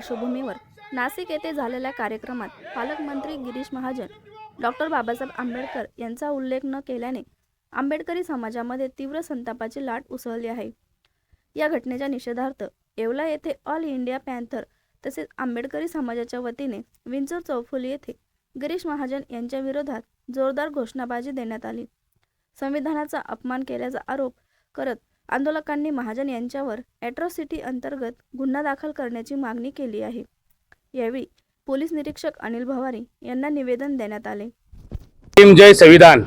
पार्श्वभूमीवर नाशिक येथे झालेल्या कार्यक्रमात पालकमंत्री गिरीश महाजन डॉक्टर बाबासाहेब आंबेडकर यांचा उल्लेख न केल्याने आंबेडकरी समाजामध्ये तीव्र संतापाची लाट उसळली आहे. या घटनेच्या निषेधार्थ येवला येथे ऑल इंडिया पॅन्थर तसेच आंबेडकरी समाजाच्या वतीने विंचूर चौफुली येथे गिरीश महाजन यांच्या विरोधात जोरदार घोषणाबाजी देण्यात आली. संविधानाचा अपमान केल्याचा आरोप करत आंदोलकांनी महाजन यांच्यावर ॲट्रॉसिटी अंतर्गत गुन्हा दाखल करण्याची मागणी केली आहे. यावेळी पोलीस निरीक्षक अनिल भवारी यांना निवेदन देण्यात आले. टीम जय संविधान.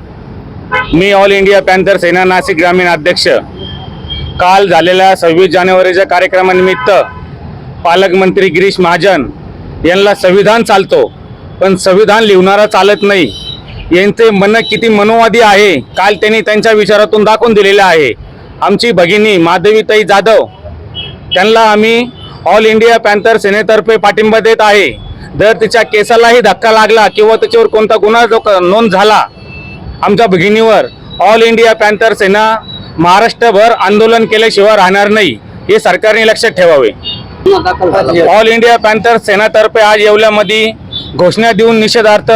मी all India panther Sena Nashik ग्रामीण अध्यक्ष. काल झालेल्या सव्वीस जानेवारीच्या कार्यक्रमानिमित्त पालकमंत्री गिरीश महाजन यांना संविधान चालतो पण संविधान लिहणारा चालत नाही. यांचे मन किती मनोवादी आहे काल त्यांनी त्यांच्या विचारातून दाखवून दिलेले आहे. आमची भगिनी माधवीताई जाधव त्यांना आम्ही ऑल इंडिया पॅन्थर सेनेतर्फे पाठिंबा देत आहे. जर तिच्या केसालाही धक्का लागला किंवा त्याच्यावर कोणता गुन्हा जो नोंद झाला आमच्या भगिनीवर ऑल इंडिया पॅन्थर सेना महाराष्ट्रभर आंदोलन केल्याशिवाय राहणार नाही हे सरकारने लक्षात ठेवावे. ऑल इंडिया पॅन्थर सेनातर्फे आज येवल्यामध्ये घोषणा देऊन निषेधार्थ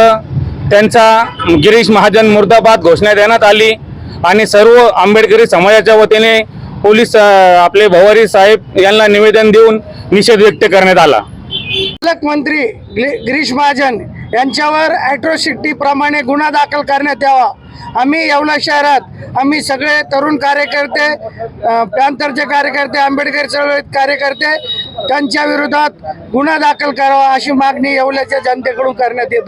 त्यांचा गिरीश महाजन मुर्दाबाद घोषणा देण्यात आली. आणि सर्व आंबेडकरी समाजाच्या वतीने पोलीस आपले भवारी साहेब यांना निवेदन देऊन निषेध व्यक्त करण्यात आला. पालकमंत्री गिरीश महाजन यांच्यावर ॲट्रॉसिटी प्रमाणे गुन्हा दाखल करण्यात यावा. आम्ही येवला शहरात आम्ही सगळे तरुण कार्यकर्ते प्रांतरचे कार्यकर्ते आंबेडकर चळवळीत कार्यकर्ते त्यांच्या विरोधात गुन्हा दाखल करावा अशी मागणी येवल्याच्या जनतेकडून करण्यात येत